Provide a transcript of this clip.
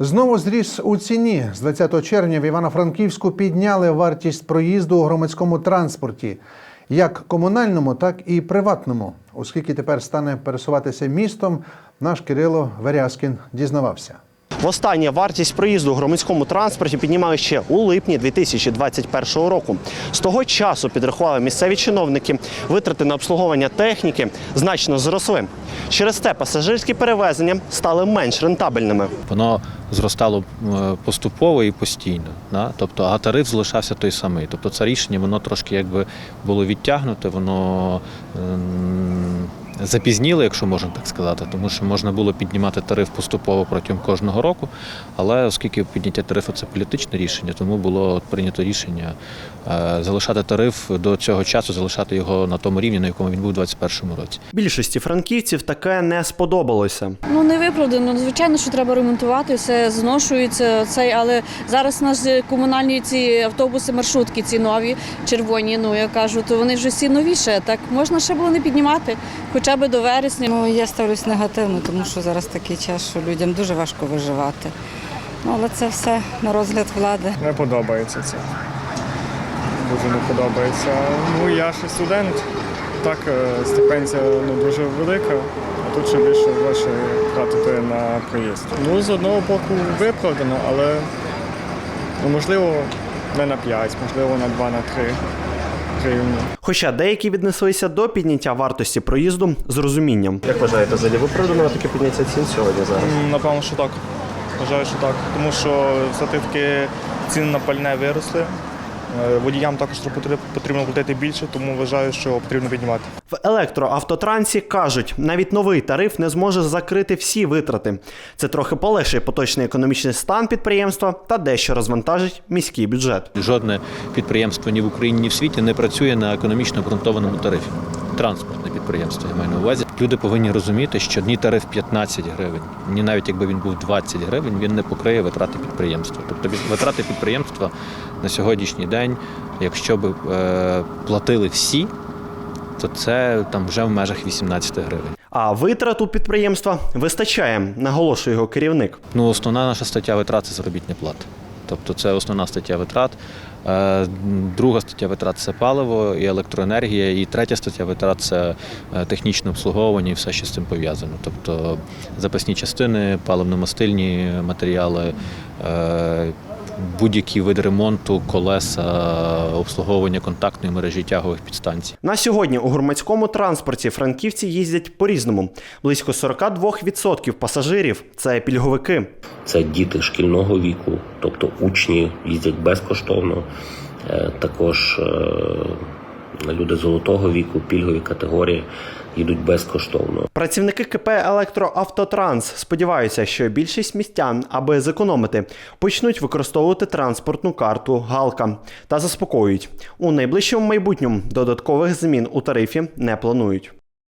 Знову зріс у ціні. З 20 червня в Івано-Франківську підняли вартість проїзду у громадському транспорті, як комунальному, так і приватному. Оскільки тепер стане пересуватися містом, наш Кирило Верязкін дізнавався. Востаннє вартість проїзду у громадському транспорті піднімали ще у липні 2021 року. З того часу підрахували місцеві чиновники. Витрати на обслуговування техніки значно зросли. Через те пасажирські перевезення стали менш рентабельними. Воно зростало е, поступово і постійно. Да? Тобто, а тариф залишався той самий. Тобто це рішення воно трошки якби було відтягнуте, воно ем, запізніло, якщо можна так сказати, тому що можна було піднімати тариф поступово протягом кожного року. Але оскільки підняття тарифу це політичне рішення, тому було прийнято рішення е, залишати тариф до цього часу, залишати його на тому рівні, на якому він був у 2021 році. Більшості франківців таке не сподобалося. Ну не виправдано. Звичайно, що треба ремонтувати, все зношується цей, але зараз у нас комунальні ці автобуси, маршрутки ці нові, червоні. Ну я кажу, то вони вже всі новіше. Так можна ще було не піднімати, хоча б до вересня. Ну, я ставлюсь негативно, тому що зараз такий час, що людям дуже важко виживати. Ну, але це все на розгляд влади. Не подобається це. Дуже не подобається. Ну, я ще студент, так, е, стипендія ну, дуже велика, а тут ще більше грошей тратити на проїзд. Ну, з одного боку виправдано, але ну, можливо не на 5, можливо на 2, на 3 гривні. Хоча деякі віднеслися до підняття вартості проїзду з розумінням. Як вважаєте, взагалі виправдано таке підняття цін сьогодні зараз? Напевно, що так. Вважаю, що так. Тому що все-таки ціни на пальне виросли. Е, Водіям також потрібно- потрібно платити більше, тому вважаю, що потрібно піднімати. В електроавтотрансі кажуть, навіть новий тариф не зможе закрити всі витрати. Це трохи полегшує поточний економічний стан підприємства та дещо розвантажить міський бюджет. Жодне підприємство ні в Україні, ні в світі не працює на економічно обґрунтованому тарифі. Транспортне підприємство, я маю на увазі. Люди повинні розуміти, що ні тариф 15 гривень, ні навіть якби він був 20 гривень, він не покриє витрати підприємства. Тобто витрати підприємства на сьогоднішній день, якщо б е, платили всі, то це там вже в межах 18 гривень. А витрат у підприємства вистачає, наголошує його керівник. Ну, основна наша стаття витрат це заробітня плата. Тобто це основна стаття витрат. Е, Друга стаття витрат це паливо і електроенергія. І третя стаття витрат це е, технічне обслуговування і все, що з цим пов'язано. Тобто запасні частини, паливно-мастильні матеріали, е, будь-які види ремонту, колеса, обслуговування контактної мережі тягових підстанцій. На сьогодні у громадському транспорті франківці їздять по-різному. Близько 42% пасажирів це пільговики. Це діти шкільного віку, тобто учні їздять безкоштовно. Е, Також е, люди золотого віку, пільгові категорії їдуть безкоштовно. Працівники КП Електроавтотранс сподіваються, що більшість містян, аби зекономити, почнуть використовувати транспортну карту Галка та заспокоюють у найближчому майбутньому додаткових змін у тарифі не планують.